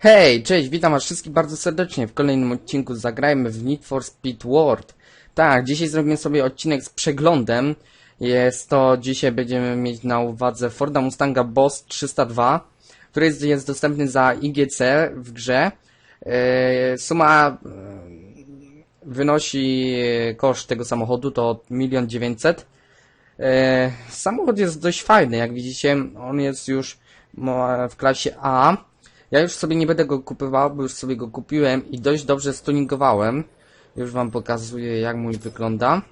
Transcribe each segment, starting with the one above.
Hej, cześć, witam was wszystkich bardzo serdecznie w kolejnym odcinku Zagrajmy w Need for Speed World. Tak, dzisiaj zrobimy sobie odcinek z przeglądem. Jest to, dzisiaj będziemy mieć na uwadze Forda Mustanga Boss 302, który jest, jest dostępny za IGC w grze. Yy, suma yy, wynosi yy, koszt tego samochodu to 1 900 000. Samochód jest dość fajny, jak widzicie, on jest już w klasie A. Ja już sobie nie będę go kupywał, bo już sobie go kupiłem i dość dobrze stuningowałem. Już wam pokazuję jak mój wygląda.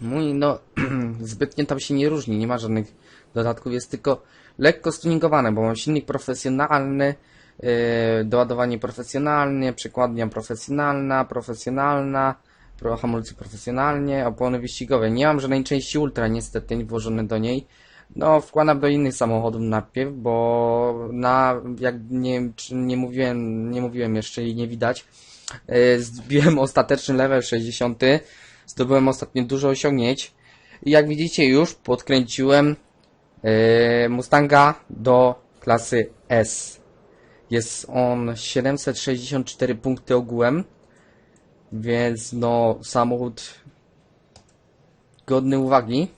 Mój no zbytnio tam się nie różni, nie ma żadnych dodatków, jest tylko lekko stuningowany, bo mam silnik profesjonalny, yy, doładowanie profesjonalnie, przekładnia profesjonalna, profesjonalna, pro, hamulce profesjonalnie, opony wyścigowe. Nie mam żadnej części ultra niestety włożone do niej. No, wkładam do innych samochodów najpierw, bo na, jak nie, nie mówiłem, nie mówiłem jeszcze i nie widać, yy, zbiłem ostateczny level 60, zdobyłem ostatnio dużo osiągnięć i jak widzicie już podkręciłem yy, Mustanga do klasy S. Jest on 764 punkty ogółem, więc no samochód godny uwagi.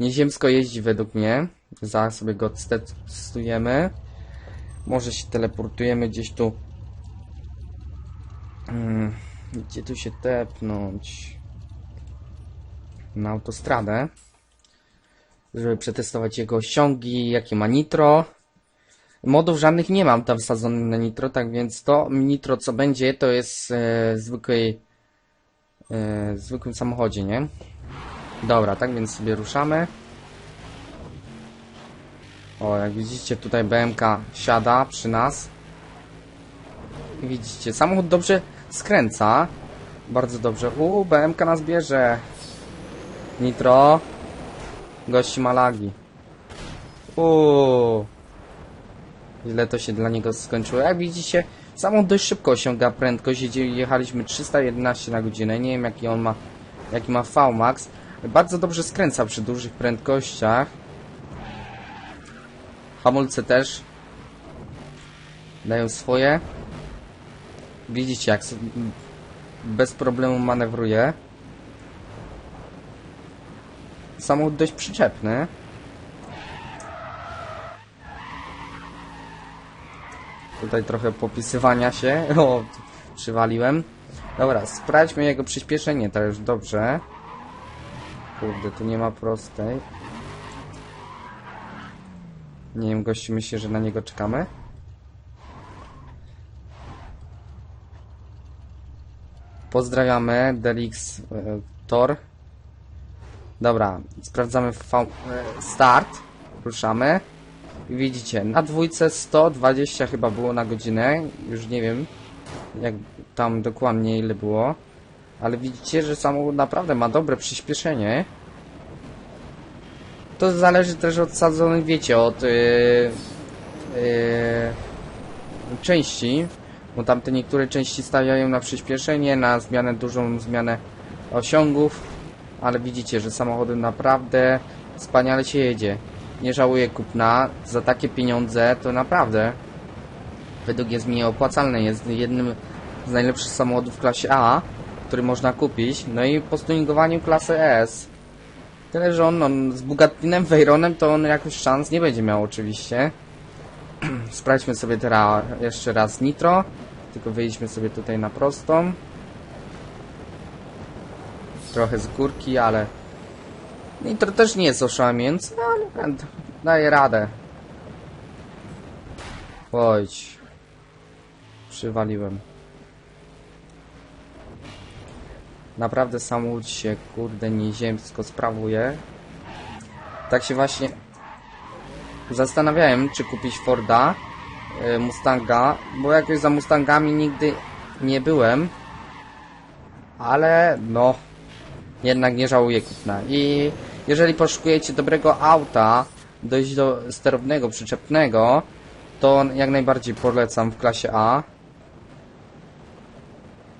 Nieziemsko jeździ według mnie. Zaraz sobie go testujemy. Może się teleportujemy gdzieś tu. Hmm, gdzie tu się tepnąć? Na autostradę. Żeby przetestować jego osiągi, jakie ma nitro. Modów żadnych nie mam tam wsadzonych na nitro, tak więc to nitro co będzie to jest e, zwykłej e, zwykłym samochodzie, nie? Dobra, tak więc sobie ruszamy. O, jak widzicie tutaj BMK siada przy nas. Widzicie, samochód dobrze skręca. Bardzo dobrze. Uuu, BMK nas bierze. Nitro. Gości Malagi. Uuu. Źle to się dla niego skończyło. Jak widzicie, samochód dość szybko osiąga prędkość. Jechaliśmy 311 na godzinę. Nie wiem jaki on ma, jaki ma VMAX. Bardzo dobrze skręca przy dużych prędkościach. Hamulce też dają swoje. Widzicie jak bez problemu manewruje. Samochód dość przyczepny. Tutaj trochę popisywania się. O, przywaliłem. Dobra, sprawdźmy jego przyspieszenie, to już dobrze. Kurde, tu nie ma prostej. Nie wiem, gościu myśli, że na niego czekamy. Pozdrawiamy, Delix e, Tor. Dobra, sprawdzamy e, start. Ruszamy. I widzicie, na dwójce 120 chyba było na godzinę. Już nie wiem, jak tam dokładnie ile było. Ale widzicie, że samochód naprawdę ma dobre przyspieszenie. To zależy też od sadzonych, wiecie, od yy, yy, części. Bo tamte niektóre części stawiają na przyspieszenie, na zmianę, dużą zmianę osiągów. Ale widzicie, że samochodem naprawdę wspaniale się jedzie. Nie żałuję kupna. Za takie pieniądze to naprawdę według jest mi opłacalne. Jest jednym z najlepszych samochodów w klasie A, który można kupić. No i po stuningowaniu klasy S. Tyle, że on, on z Bugattinem Veyronem to on jakoś szans nie będzie miał oczywiście. Sprawdźmy sobie teraz jeszcze raz nitro. Tylko wyjdźmy sobie tutaj na prostą. Trochę z górki, ale nitro też nie jest oszałamiający, ale daje radę. Chodź. Przywaliłem. Naprawdę samochód się, kurde, nieziemsko sprawuje. Tak się właśnie zastanawiałem, czy kupić Forda, y, Mustanga, bo jakoś za Mustangami nigdy nie byłem. Ale, no, jednak nie żałuję kupna. I jeżeli poszukujecie dobrego auta, dość do sterownego, przyczepnego, to jak najbardziej polecam w klasie A.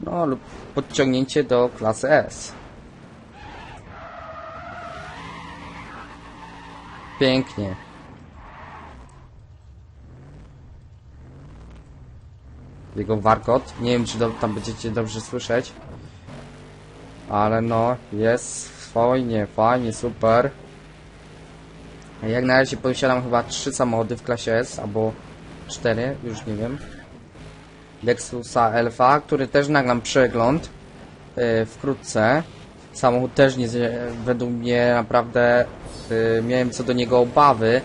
No lub podciągnięcie do klasy S. Pięknie. jego warkot. Nie wiem, czy do, tam będziecie dobrze słyszeć. Ale no, jest fajnie, fajnie, super. Jak na razie posiadam chyba trzy samochody w klasie S, albo cztery, już nie wiem. Lexusa Elfa, który też nagram przegląd yy, wkrótce. Samochód też nie, według mnie naprawdę yy, miałem co do niego obawy,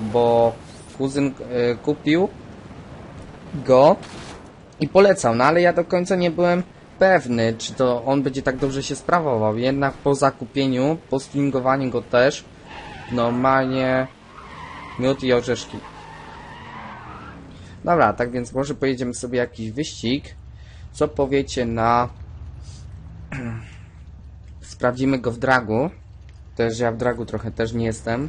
bo kuzyn yy, kupił go i polecał, no ale ja do końca nie byłem pewny, czy to on będzie tak dobrze się sprawował. Jednak po zakupieniu, po stringowaniu go też, normalnie miód i orzeszki. Dobra, tak więc może pojedziemy sobie jakiś wyścig. Co powiecie na... Sprawdzimy go w dragu. Też ja w dragu trochę też nie jestem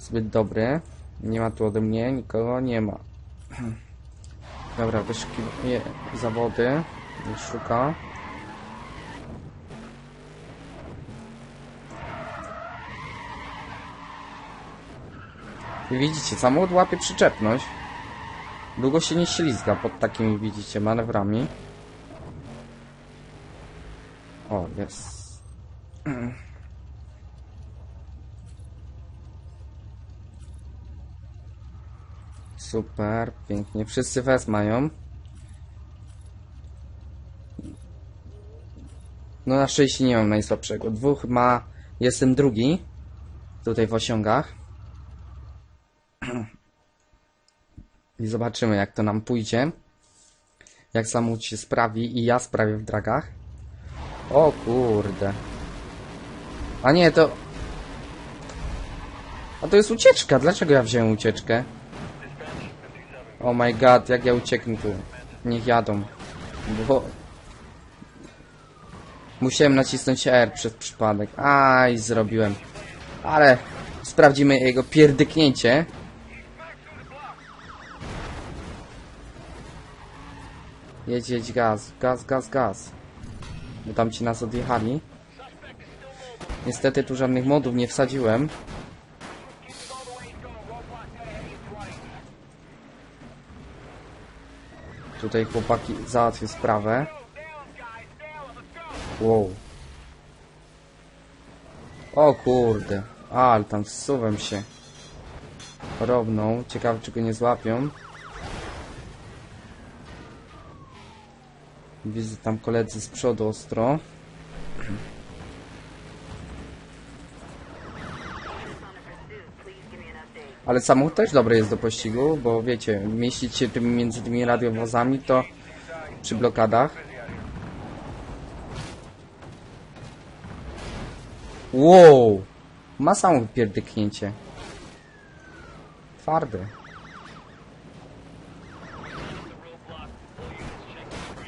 zbyt dobry. Nie ma tu ode mnie, nikogo nie ma. Dobra, wyszukiwanie zawody. Już szuka. Widzicie, samochód łapie przyczepność. Długo się nie ślizga pod takimi, widzicie, manewrami. O, jest. Super, pięknie. Wszyscy wes mają. No na szczęście nie mam najsłabszego. Dwóch ma... Jestem drugi. Tutaj w osiągach. I zobaczymy jak to nam pójdzie. Jak samochód się sprawi i ja sprawię w dragach. O kurde. A nie, to... A to jest ucieczka. Dlaczego ja wziąłem ucieczkę? Oh my god, jak ja ucieknę tu. Niech jadą. Bo... Musiałem nacisnąć R przez przypadek. Aj, zrobiłem. Ale sprawdzimy jego pierdyknięcie. Jedź, jedź, gaz, gaz, gaz, gaz. Bo tam ci nas odjechali. Niestety tu żadnych modów nie wsadziłem. Tutaj chłopaki załatwią sprawę. Wow. O kurde. A, ale tam się. Równą. Ciekawe, czy go nie złapią. Widzę tam koledzy z przodu ostro. Ale samochód też dobry jest do pościgu, bo wiecie, mieścić się tym między tymi radiowozami to przy blokadach. Wow! Ma samo pierdyknięcie. Twardy.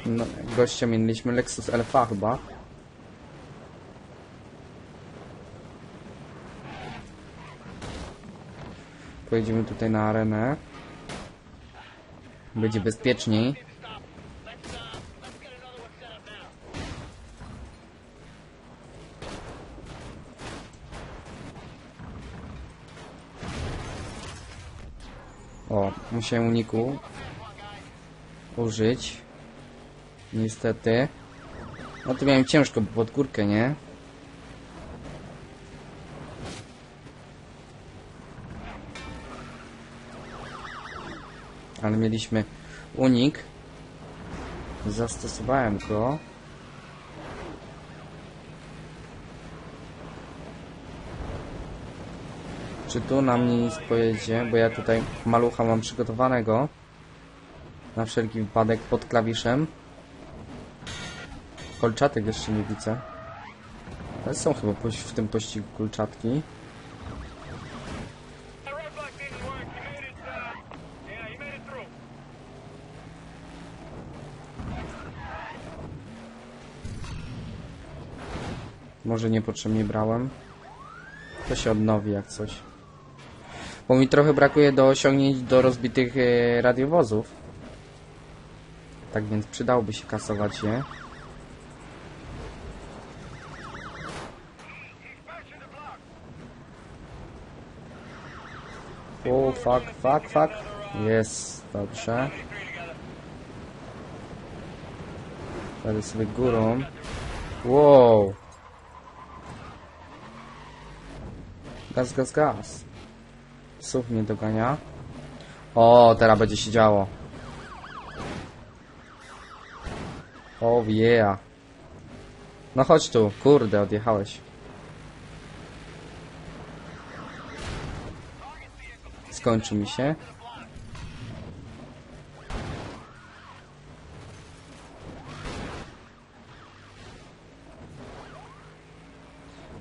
No, gościa mieliśmy Lexus LFA chyba. Pojedziemy tutaj na arenę. Będzie bezpieczniej. O, musiałem uniku użyć. Niestety. No to miałem ciężko pod górkę, nie? Ale mieliśmy unik. Zastosowałem go. Czy tu na mnie nic pojedzie? Bo ja tutaj malucha mam przygotowanego. Na wszelki wypadek pod klawiszem. Kolczatek jeszcze nie widzę. Ale są chyba w tym pościgu kolczatki. Może niepotrzebnie brałem. To się odnowi jak coś. Bo mi trochę brakuje do osiągnięć do rozbitych e, radiowozów. Tak więc przydałoby się kasować je. O, fuck, fuck, fuck. Jest, dobrze. Jadę sobie górą. Wow. Gaz, gaz, gaz. Słów mnie dogania. O, teraz będzie się działo. O, yeah. No chodź tu, kurde, odjechałeś. Skończy mi się.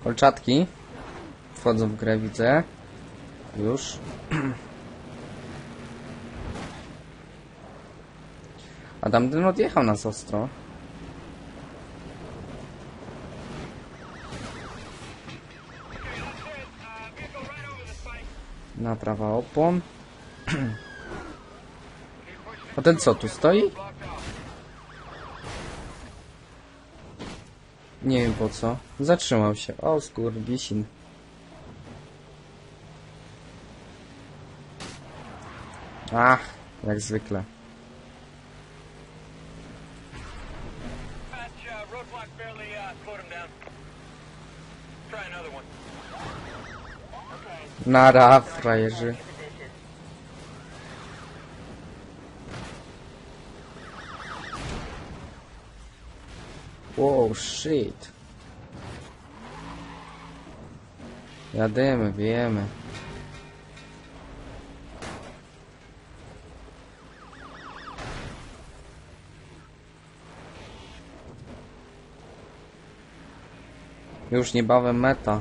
Kolczatki wchodzą w grę, widzę. Już. A tamten odjechał nas ostro. Naprawa opon. A ten co, tu stoi? Nie wiem po co. Zatrzymał się. O, skurwisin. Ach, jak zwykle. Nara, frajerzy. Wow, shit. Jademy, wiemy. Już niebawem meta.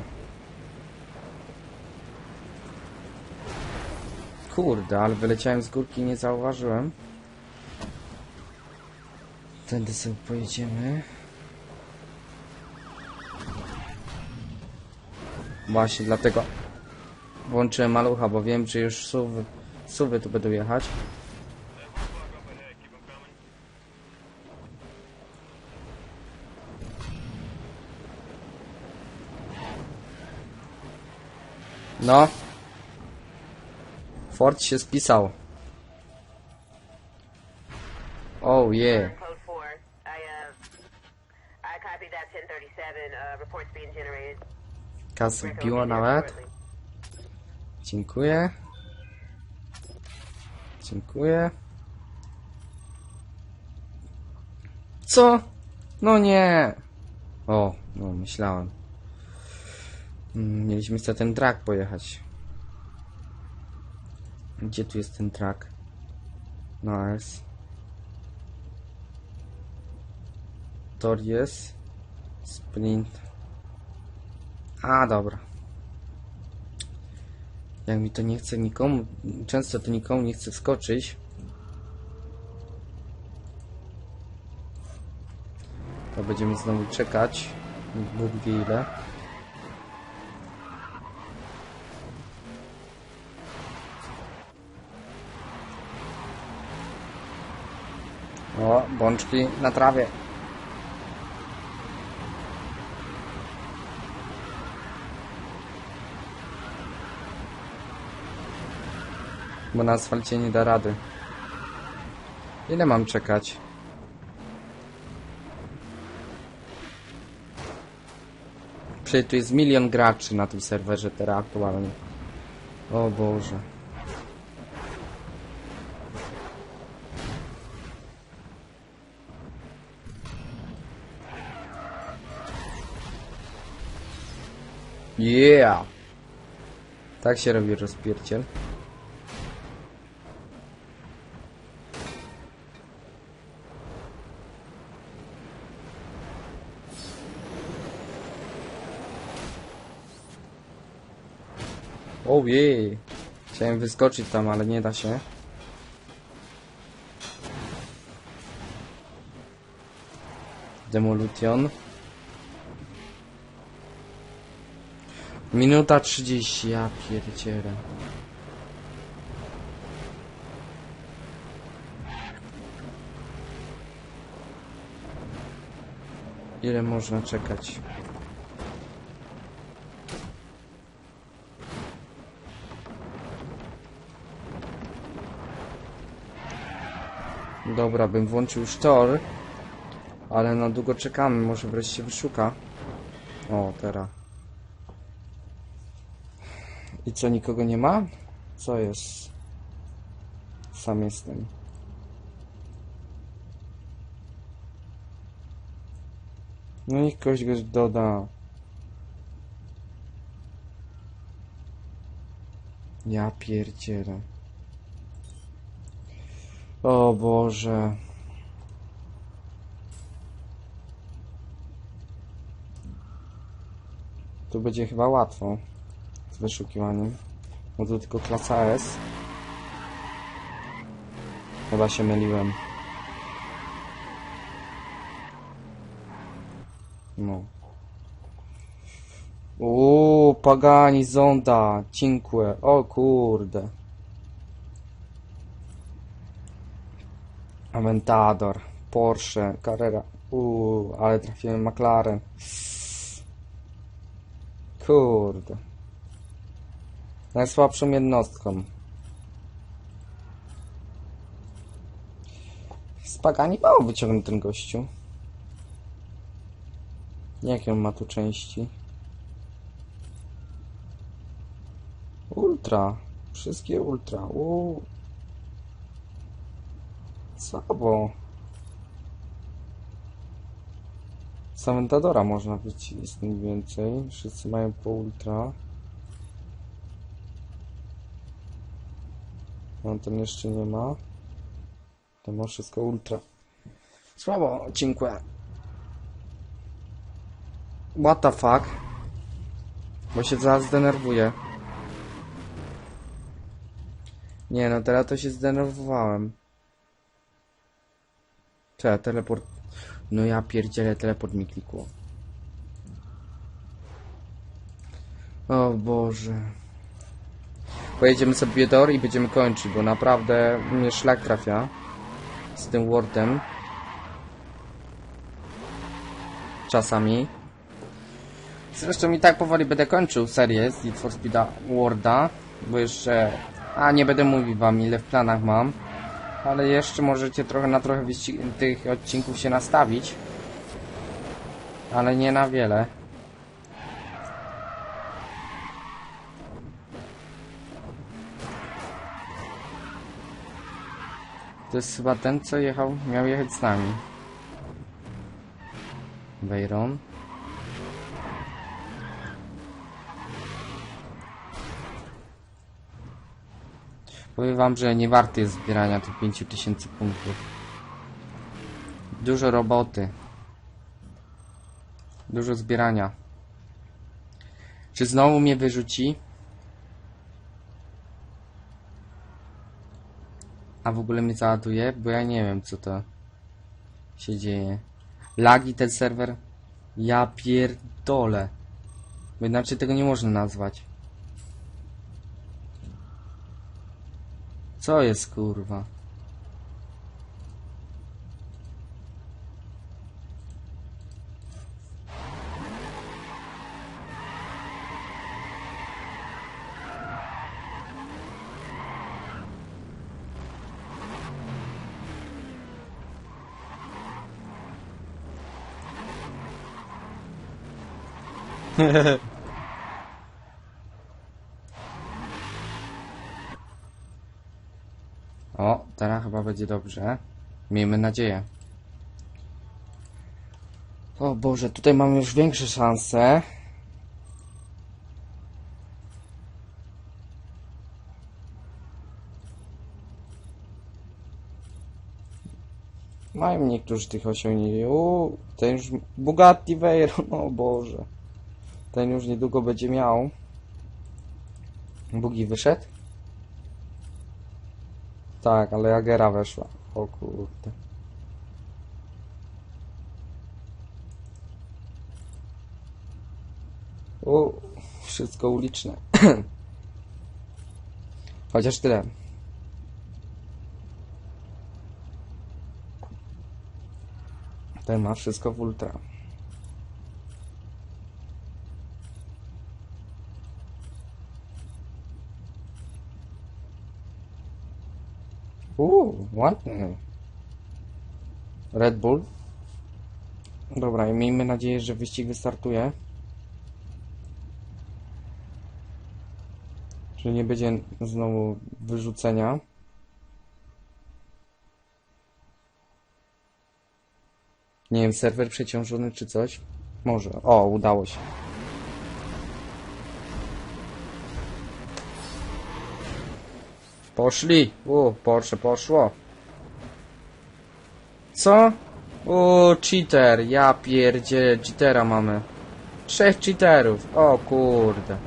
Kurde, ale wyleciałem z górki i nie zauważyłem. Tędy sobie pojedziemy. Właśnie dlatego włączyłem malucha, bo wiem, że już suwy, suwy tu będą jechać. No. Ford się spisał. Oh yeah. Code 4. I, uh, I copied that 1037. Reports being generated. Kasy wbiło nawet. Dziękuję. Dziękuję. Co? No nie. O, no myślałem. Mm, Mieliśmy za ten track pojechać. Gdzie tu jest ten track? Nice. Tor jest. Sprint. A, dobra. Jak mi to nie chce nikomu, często to nikomu nie chce wskoczyć. To będziemy znowu czekać. Bóg wie ile. Bączki na trawie. Bo na asfalcie nie da rady. Ile mam czekać? Przecież tu jest milion graczy na tym serwerze teraz aktualnie. O Boże. Yeah! Tak się robi rozpierciel. Ojej. Chciałem wyskoczyć tam, ale nie da się. Demolution. Minuta 30, ja pierdzielę. Ile można czekać? Dobra, bym włączył już tor. Ale na długo czekamy, może wreszcie wyszuka. O, teraz. I co, nikogo nie ma? Co jest? Sam jestem. No niech ktoś go doda. Ja pierdzielę. O Boże. Tu będzie chyba łatwo wyszukiwaniem. Bo to tylko klasa S. Chyba się myliłem. No. Uuu, Pagani, Zonda, Cinque, o kurde. Aventador, Porsche, Carrera, uuu, ale trafiłem McLaren. Kurde. Najsłabszą jednostką. Z mało wyciągnął ten gościu. Jakie on ma tu części? Ultra. Wszystkie ultra. Uuu. Słabo. Z Aventadora można mniej więcej. Wszyscy mają po ultra. No ten jeszcze nie ma. Ten ma wszystko ultra. Słabo, cinque. What the fuck? Bo się zaraz zdenerwuję. Nie no, teraz to się zdenerwowałem. Co, teleport... No ja pierdzielę, teleport mi klikło. O Boże. Pojedziemy sobie do i będziemy kończyć, bo naprawdę mnie szlak trafia z tym Wordem. Czasami. Zresztą i tak powoli będę kończył serię z Need for Speeda Worda, bo jeszcze... A, nie będę mówił wam ile w planach mam. Ale jeszcze możecie trochę na trochę tych odcinków się nastawić. Ale nie na wiele. To jest chyba ten, co jechał, miał jechać z nami. Veyron. Powiem wam, że nie warty jest zbierania tych 5000 punktów. Dużo roboty. Dużo zbierania. Czy znowu mnie wyrzuci? A w ogóle mnie załaduje? Bo ja nie wiem co to się dzieje. Lagi ten serwer? Ja pierdolę. Bo inaczej tego nie można nazwać. Co jest kurwa? O, teraz chyba będzie dobrze. Miejmy nadzieję. O Boże, tutaj mamy już większe szanse. Mają niektórzy tych osiągnięć. Uuu, ten już Bugatti Veyron, o Boże. Ten już niedługo będzie miał. Bugi wyszedł? Tak, ale Jagera weszła. O kurde. U, wszystko uliczne. Chociaż tyle. Ten ma wszystko w ultra. Uuu, ładny. Red Bull. Dobra, i miejmy nadzieję, że wyścig wystartuje. Że nie będzie znowu wyrzucenia. Nie wiem, serwer przeciążony czy coś? Może. O, udało się. Poszli! U, Porsche poszło. Co? O, cheater, ja pierdzie, cheatera mamy. Trzech cheaterów, o kurde.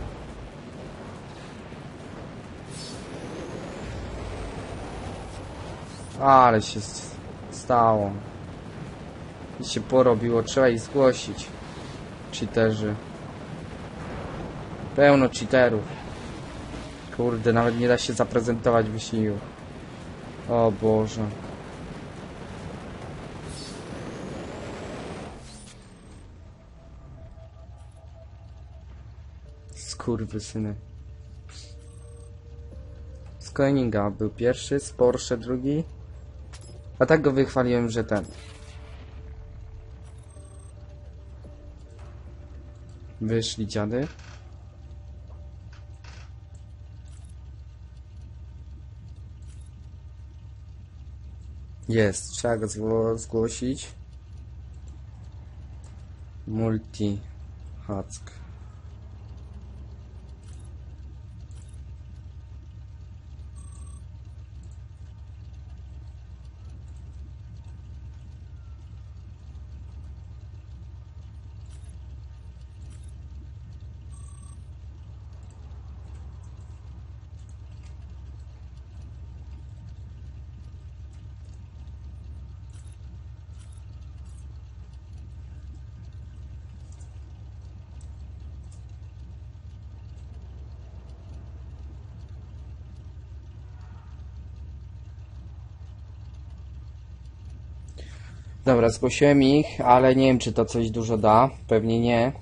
Ale się stało. I się porobiło, trzeba ich zgłosić. Cheaterzy. Pełno cheaterów. Kurde, nawet nie da się zaprezentować wysiłku. O Boże. Skurwysyny. Z Koeninga był pierwszy, z Porsche drugi. A tak go wychwaliłem, że ten. Wyszli dziady. Jest, trzeba go zgło- zgłosić. Multi Hack. Dobra, zgłosiłem ich, ale nie wiem, czy to coś dużo da. Pewnie nie.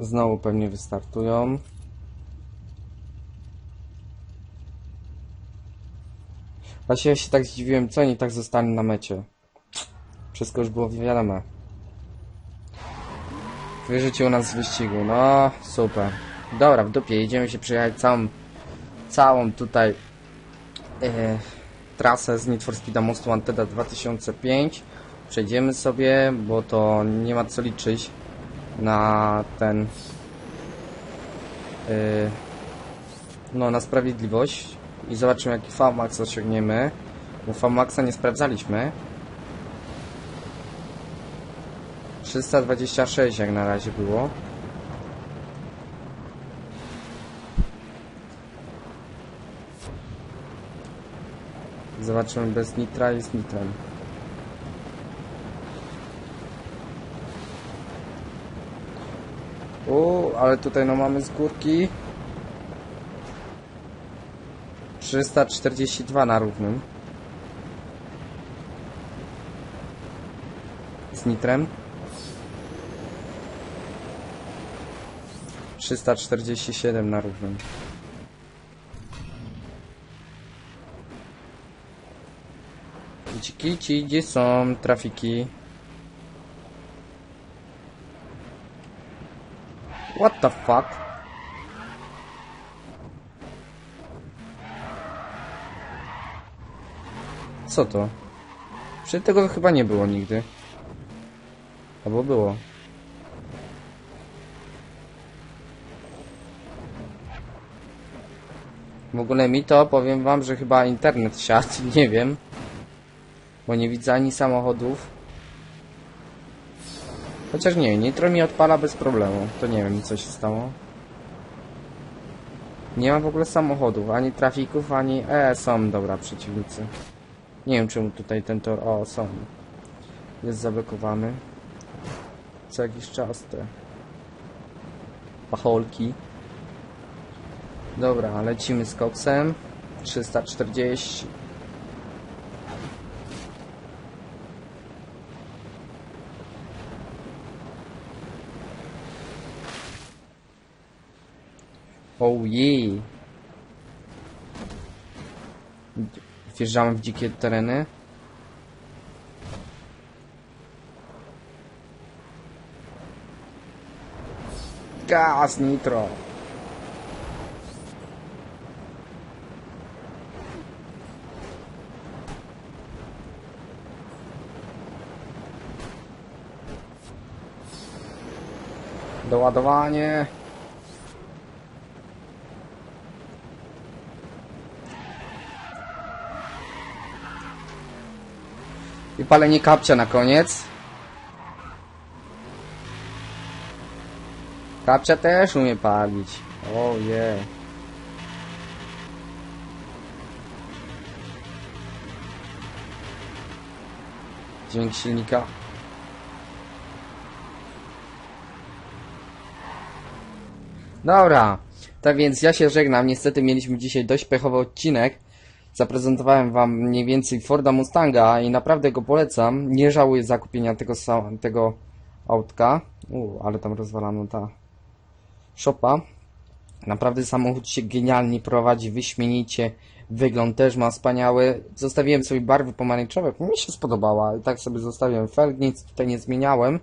Znowu pewnie wystartują. Właśnie ja się tak zdziwiłem, co oni tak zostali na mecie. Wszystko już było wiadome. Wyrzucił nas z wyścigu, no super. Dobra, w dupie, idziemy się przejechać całą, całą tutaj trasę z Need for Speed'a Most Wanted'a 2005 przejdziemy sobie, bo to nie ma co liczyć na ten e, no na sprawiedliwość. I zobaczymy jaki VMAX osiągniemy bo VMAXa nie sprawdzaliśmy. 326 jak na razie było Zobaczymy bez nitra i z nitrem. U, ale tutaj no mamy z górki. 342 na równym. Z nitrem. 347 na równym. Kici, gdzie są trafiki? What the fuck? Co to? Przecież tego chyba nie było nigdy. Albo było. W ogóle mi to, powiem wam, że chyba internet siadł, nie wiem. Bo nie widzę ani samochodów. Chociaż nie, nitro mi odpala bez problemu. To nie wiem co się stało. Nie ma w ogóle samochodów, ani trafików, ani... E, są, dobra, przeciwnicy. Nie wiem czemu tutaj ten tor... O, są. Jest zablokowany. Co jakiś czas te... Pacholki. Dobra, lecimy z koksem. 340. Yeah. Wjeżdżamy w dzikie tereny. Gaz nitro. Doładowanie. I palenie kapcia na koniec. Kapcia też umie palić. Ojej. Dźwięk silnika. Dobra, tak więc ja się żegnam. Niestety mieliśmy dzisiaj dość pechowy odcinek. Zaprezentowałem wam mniej więcej Forda Mustanga i naprawdę go polecam. Nie żałuję zakupienia tego, tego autka. U, ale tam rozwalano ta szopa. Naprawdę samochód się genialnie prowadzi, wyśmienicie. Wygląd też ma wspaniały. Zostawiłem sobie barwy pomarańczowe. Mi się spodobała. Tak sobie zostawiłem felg, nic tutaj nie zmieniałem.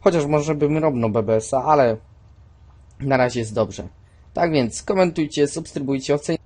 Chociaż może bym robił BBS-a, ale na razie jest dobrze. Tak więc komentujcie, subskrybujcie, oceniajcie.